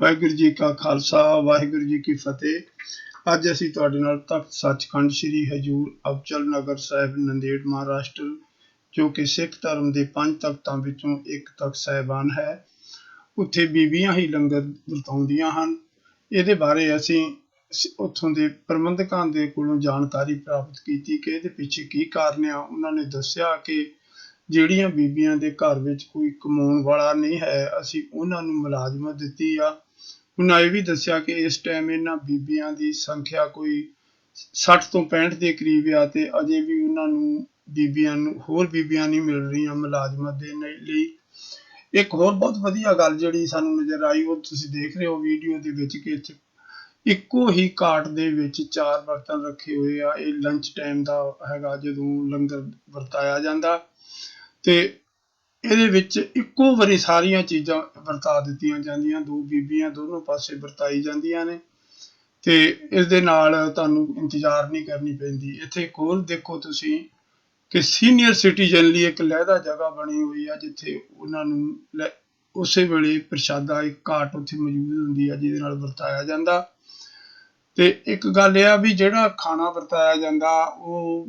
ਵਾਹਿਗੁਰੂ ਜੀ ਕਾ ਖਾਲਸਾ, ਵਾਹਿਗੁਰੂ ਜੀ ਕੀ ਫਤਿਹ। ਅੱਜ ਅਸੀਂ ਤੁਹਾਡੇ ਨਾਲ ਤਖਤ ਸੱਚਖੰਡ ਸ੍ਰੀ ਹਜੂਰ ਅਬਚਲ ਨਗਰ ਸਾਹਿਬ ਨੰਦੇੜ ਮਹਾਰਾਸ਼ਟਰ, ਜੋ ਕਿ ਸਿੱਖ ਧਰਮ ਦੇ ਪੰਜ ਤਖਤਾਂ ਵਿੱਚੋਂ ਇੱਕ ਤਖਤ ਸਾਹਿਬਾਨ ਹੈ, ਉੱਥੇ ਬੀਬੀਆਂ ਹੀ ਲੰਗਰ ਵਰਤਾਉਂਦੀਆਂ ਹਨ। ਇਹਦੇ ਬਾਰੇ ਅਸੀਂ ਉੱਥੋਂ ਦੇ ਪ੍ਰਬੰਧਕਾਂ ਦੇ ਕੋਲੋਂ ਜਾਣਕਾਰੀ ਪ੍ਰਾਪਤ ਕੀਤੀ ਕਿ ਇਹਦੇ ਪਿੱਛੇ ਕੀ ਕਾਰਨ ਆ। ਉਹਨਾਂ ਨੇ ਦੱਸਿਆ ਕਿ ਜਿਹੜੀਆਂ ਬੀਬੀਆਂ ਦੇ ਘਰ ਵਿੱਚ ਕੋਈ ਕਮਾਉਣ ਵਾਲਾ ਨਹੀਂ ਹੈ, ਅਸੀਂ ਉਹਨਾਂ ਨੂੰ ਮੁਲਾਜ਼ਮਤ ਦਿੱਤੀ ਆ। ਉਹਨਾਂ ਇਹ ਵੀ ਦੱਸਿਆ ਕਿ ਇਸ ਟਾਈਮ ਇਹਨਾਂ ਬੀਬੀਆਂ ਦੀ ਸੰਖਿਆ ਕੋਈ 60 ਤੋਂ 65 ਦੇ ਕਰੀਬ ਆ ਤੇ ਅਜੇ ਵੀ ਉਹਨਾਂ ਨੂੰ ਬੀਬੀਆਂ ਨੂੰ, ਹੋਰ ਬੀਬੀਆਂ ਨਹੀਂ ਮਿਲ ਰਹੀਆਂ ਮੁਲਾਜ਼ਮਤ ਦੇ ਲਈ। ਇੱਕ ਹੋਰ ਬਹੁਤ ਵਧੀਆ ਗੱਲ ਜਿਹੜੀ ਸਾਨੂੰ ਨਜ਼ਰ ਆਈ, ਉਹ ਤੁਸੀਂ ਦੇਖ ਰਹੇ ਹੋ ਵੀਡੀਓ ਦੇ ਵਿੱਚ ਕਿ ਇੱਕੋ ਹੀ ਕਾਟ ਦੇ ਵਿੱਚ ਚਾਰ ਬਰਤਨ ਰੱਖੇ ਹੋਏ ਆ। ਇਹ ਲੰਚ ਟਾਈਮ ਦਾ ਹੈਗਾ ਜਦੋਂ ਲੰਗਰ ਵਰਤਾਇਆ ਜਾਂਦਾ ਤੇ ਇਹਦੇ ਵਿੱਚ ਇੱਕੋ ਵਾਰੀ ਸਾਰੀਆਂ ਚੀਜ਼ਾਂ ਵਰਤਾ ਦਿੱਤੀਆਂ ਜਾਂਦੀਆਂ, ਦੋ ਬੀਬੀਆਂ ਦੋਨੋਂ ਪਾਸੇ ਵਰਤਾਈ ਜਾਂਦੀਆਂ ਨੇ ਤੇ ਇਸ ਦੇ ਨਾਲ ਤੁਹਾਨੂੰ ਇੰਤਜ਼ਾਰ ਨਹੀਂ ਕਰਨੀ ਪੈਂਦੀ। ਇੱਥੇ ਕੋਲ ਦੇਖੋ ਤੁਸੀਂ ਕਿ ਸੀਨੀਅਰ ਸਿਟੀਜ਼ਨ ਲਈ ਇੱਕ ਲਹਿਦਾ ਜਗ੍ਹਾ ਬਣੀ ਹੋਈ ਆ, ਜਿੱਥੇ ਉਹਨਾਂ ਨੂੰ ਲੈ- ਉਸੇ ਵੇਲੇ ਪ੍ਰਸ਼ਾਦਾ, ਇੱਕ ਘਾਟ ਉੱਥੇ ਮੌਜੂਦ ਹੁੰਦੀ ਆ, ਜਿਹਦੇ ਨਾਲ ਵਰਤਾਇਆ ਜਾਂਦਾ। ਤੇ ਇੱਕ ਗੱਲ ਇਹ ਆ ਵੀ ਜਿਹੜਾ ਖਾਣਾ ਵਰਤਾਇਆ ਜਾਂਦਾ, ਉਹ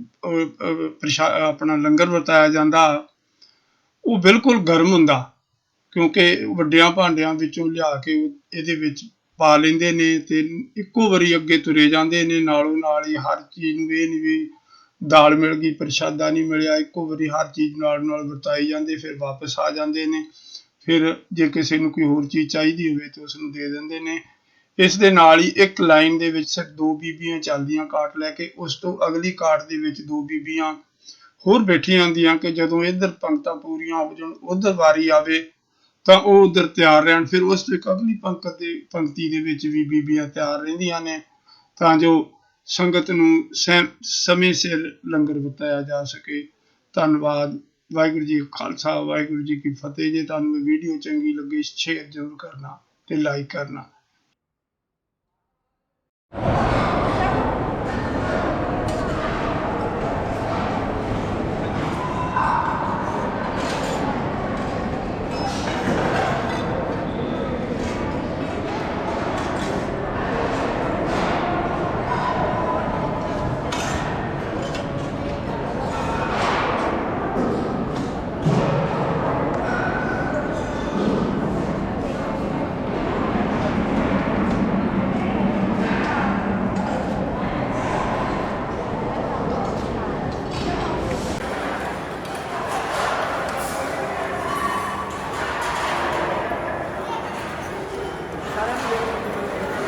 ਪ੍ਰਸ਼ਾ, ਆਪਣਾ ਲੰਗਰ ਵਰਤਾਇਆ ਜਾਂਦਾ ਉਹ ਬਿਲਕੁਲ ਗਰਮ ਹੁੰਦਾ, ਕਿਉਂਕਿ ਵੱਡਿਆਂ ਭਾਂਡਿਆਂ ਵਿੱਚੋਂ ਲਿਆ ਕੇ ਇਹਦੇ ਵਿੱਚ ਪਾ ਲੈਂਦੇ ਨੇ ਅਤੇ ਇੱਕੋ ਵਾਰੀ ਅੱਗੇ ਤੁਰੇ ਜਾਂਦੇ ਨੇ, ਨਾਲੋਂ ਨਾਲ ਹੀ ਹਰ ਚੀਜ਼ ਨੂੰ ਇਹ ਨਹੀਂ ਵੀ ਦਾਲ ਮਿਲ ਗਈ, ਪ੍ਰਸ਼ਾਦਾ ਨਹੀਂ ਮਿਲਿਆ, ਇੱਕੋ ਵਾਰੀ ਹਰ ਚੀਜ਼ ਨਾਲ ਨਾਲ ਵਰਤਾਈ ਜਾਂਦੇ, ਫਿਰ ਵਾਪਸ ਆ ਜਾਂਦੇ ਨੇ। ਫਿਰ ਜੇ ਕਿਸੇ ਨੂੰ ਕੋਈ ਹੋਰ ਚੀਜ਼ ਚਾਹੀਦੀ ਹੋਵੇ ਤਾਂ ਉਸ ਨੂੰ ਦੇ ਦਿੰਦੇ ਨੇ। ਇਸ ਦੇ ਨਾਲ ਹੀ ਇੱਕ ਲਾਈਨ ਦੇ ਵਿੱਚ ਸਿਰਫ ਦੋ ਬੀਬੀਆਂ ਚੱਲਦੀਆਂ ਕਾਟ ਲੈ ਕੇ, ਉਸ ਤੋਂ ਅਗਲੀ ਕਾਟ ਦੇ ਵਿੱਚ ਦੋ ਬੀਬੀਆਂ ਹੋਰ ਬੈਠੀਆਂ ਹੁੰਦੀਆਂ ਕਿ ਜਦੋਂ ਇੱਧਰ ਪੰਕਤਾਂ ਪੂਰੀਆਂ ਹੋ ਜਾਣ, ਉਧਰ ਵਾਰੀ ਆਵੇ, ਤਾਂ ਉਹ ਉਧਰ ਤਿਆਰ ਰਹਿਣ। ਫਿਰ ਉਸ ਤੋਂ ਅਗਲੀ ਪੰਕਤ ਦੇ, ਪੰਕਤੀ ਦੇ ਵਿੱਚ ਵੀ ਬੀਬੀਆਂ ਤਿਆਰ ਰਹਿੰਦੀਆਂ ਨੇ, ਤਾਂ ਜੋ ਸੰਗਤ ਨੂੰ ਸਮੇਂ ਸਿਰ ਲੰਗਰ ਵਰਤਾਇਆ ਜਾ ਸਕੇ। ਧੰਨਵਾਦ। ਵਾਹਿਗੁਰੂ ਜੀ ਖਾਲਸਾ, ਵਾਹਿਗੁਰੂ ਜੀ ਕੀ ਫਤਿਹ। ਜੇ ਤੁਹਾਨੂੰ ਇਹ ਵੀਡੀਓ ਚੰਗੀ ਲੱਗੇ, ਸ਼ੇਅਰ ਜ਼ਰੂਰ ਕਰਨਾ ਤੇ ਲਾਈਕ ਕਰਨਾ।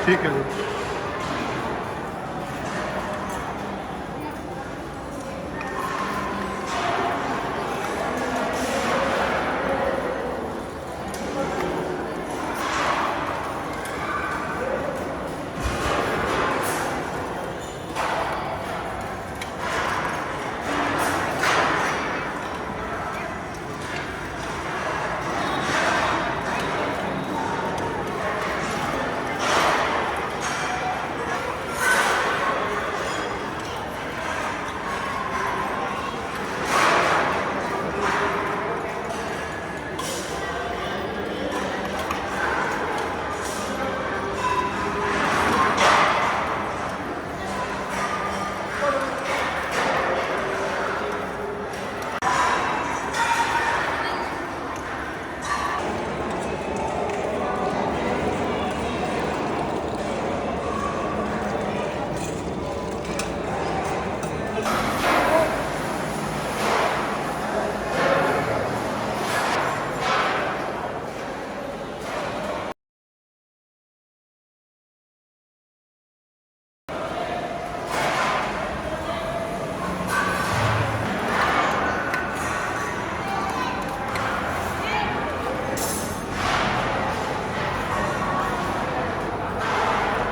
ਠੀਕ ਹੈ ਜੀ